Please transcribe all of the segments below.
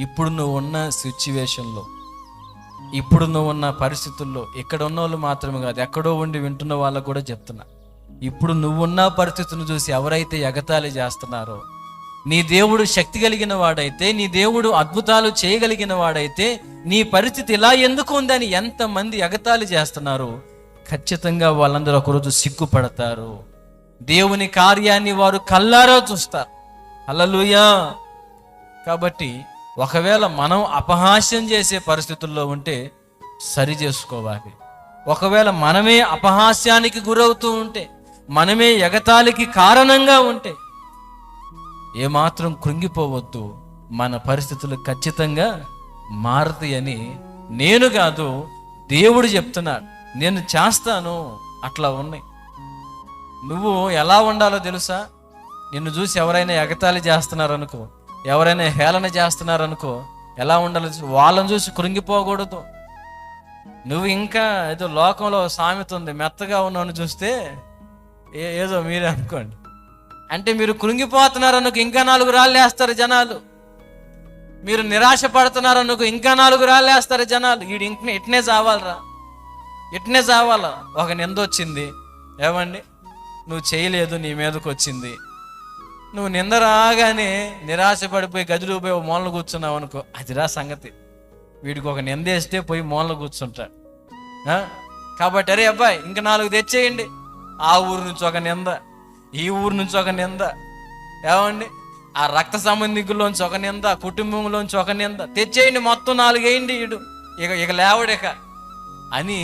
ఇప్పుడు నువ్వు ఉన్న సిచ్యువేషన్లో ఇప్పుడు నువ్వు ఉన్న పరిస్థితుల్లో ఇక్కడ ఉన్న వాళ్ళు మాత్రమే కాదు ఎక్కడో ఉండి వింటున్న వాళ్ళకు కూడా చెప్తున్నా. ఇప్పుడు నువ్వున్న పరిస్థితులను చూసి ఎవరైతే ఎగతాళి చేస్తున్నారో నీ దేవుడు శక్తి కలిగిన వాడైతే నీ దేవుడు అద్భుతాలు చేయగలిగిన వాడైతే నీ పరిస్థితి ఇలా ఎందుకు ఉందని ఎంతమంది ఎగతాళి చేస్తున్నారు ఖచ్చితంగా వాళ్ళందరూ ఒకరోజు సిగ్గుపడతారు. దేవుని కార్యాన్ని వారు కల్లారా చూస్తారు. అలలుయా కాబట్టి ఒకవేళ మనం అపహాస్యం చేసే పరిస్థితుల్లో ఉంటే సరి చేసుకోవాలి. ఒకవేళ మనమే అపహాస్యానికి గురవుతూ ఉంటే మనమే ఎగతాళికి కారణంగా ఉంటే ఏమాత్రం కృంగిపోవద్దు. మన పరిస్థితులు ఖచ్చితంగా మారుతాయని నేను కాదు దేవుడు చెప్తున్నాడు. నేను చేస్తాను అట్లా ఉన్నాయి. నువ్వు ఎలా ఉండాలో తెలుసా? నిన్ను చూసి ఎవరైనా ఎగతాళి చేస్తున్నారనుకో. ఎవరైనా హేళన చేస్తున్నారనుకో ఎలా ఉండాలో వాళ్ళని చూసి కృంగిపోకూడదు. నువ్వు ఇంకా ఏదో లోకంలో సామెత ఉంది మెత్తగా ఉన్నాను చూస్తే ఏ- ఏదో మీరే అనుకోండి. అంటే మీరు కృంగిపోతున్నారనుకు ఇంకా నాలుగు రాళ్ళు వేస్తారు జనాలు. మీరు నిరాశ పడుతున్నారనుకు ఇంకా నాలుగు రాళ్ళు వేస్తారు జనాలు. వీడు ఇంక ఇట్నే చావాలరా. ఇట్నే చావాలా? ఒక నింద వచ్చింది. ఏమండి? నువ్వు చేయలేదు నీ మీదకి వచ్చింది నువ్వు నింద రాగానే నిరాశ పడిపోయి గదిలో పోయి ఓ మూలన కూర్చున్నావు అనుకో అదిరా సంగతి. వీడికి ఒక నిందేస్తే పోయి మూలన కూర్చుంటాడు కాబట్టి అరే అబ్బాయి ఇంకా నాలుగు తెచ్చేయండి. ఆ ఊరు నుంచి ఒక నింద ఈ ఊరు నుంచి ఒక నింద. ఏమండి? ఆ రక్త సంబంధికుల్లోంచి ఒక నింద కుటుంబంలోంచి ఒక నింద. తెచ్చేయండి మొత్తం నాలుగేయండి వీడు ఇడు. ఇక ఇక లేవడిక అని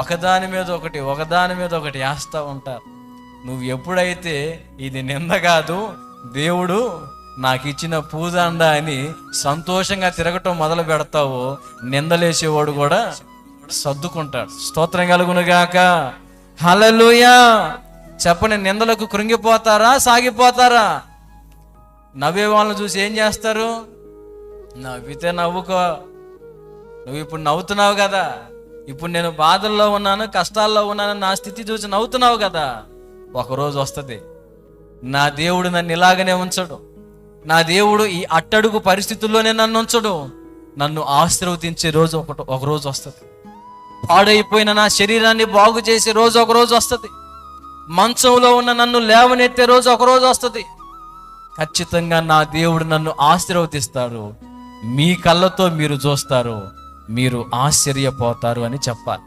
ఒకదాని మీద ఒకటి ఒకదాని మీద ఒకటి వేస్తూ ఉంటారు. నువ్వు ఎప్పుడైతే ఇది నింద కాదు దేవుడు నాకు ఇచ్చిన పూదండ అని సంతోషంగా తిరగటం మొదలు పెడతావో నిందలేసేవాడు కూడా సర్దుకుంటాడు. స్తోత్రం కలుగునుగాక. హలలుయా చెప్పని నిందలకు కృంగిపోతారా సాగిపోతారా? నవ్వే వాళ్ళని చూసి ఏం చేస్తారు? నవ్వితే నవ్వుకో. నువ్వు ఇప్పుడు నవ్వుతున్నావు కదా. ఇప్పుడు నేను బాధల్లో ఉన్నాను కష్టాల్లో ఉన్నాను నా స్థితి చూసి నవ్వుతున్నావు కదా. ఒకరోజు వస్తుంది. నా దేవుడు నన్ను ఇలాగనే ఉంచడు. నా దేవుడు ఈ అట్టడుగు పరిస్థితుల్లోనే నన్ను ఉంచడు. నన్ను ఆశీర్వదించే రోజు ఒకటి ఒక రోజు వస్తుంది. పాడైపోయిన నా శరీరాన్ని బాగు చేసే రోజు ఒక రోజు వస్తుంది. మంచంలో ఉన్న నన్ను లేవనెత్తే రోజు ఒక రోజు వస్తుంది. ఖచ్చితంగా నా దేవుడు నన్ను ఆశీర్వదిస్తారు మీ కళ్ళతో మీరు చూస్తారు. మీరు ఆశ్చర్యపోతారు అని చెప్పాలి.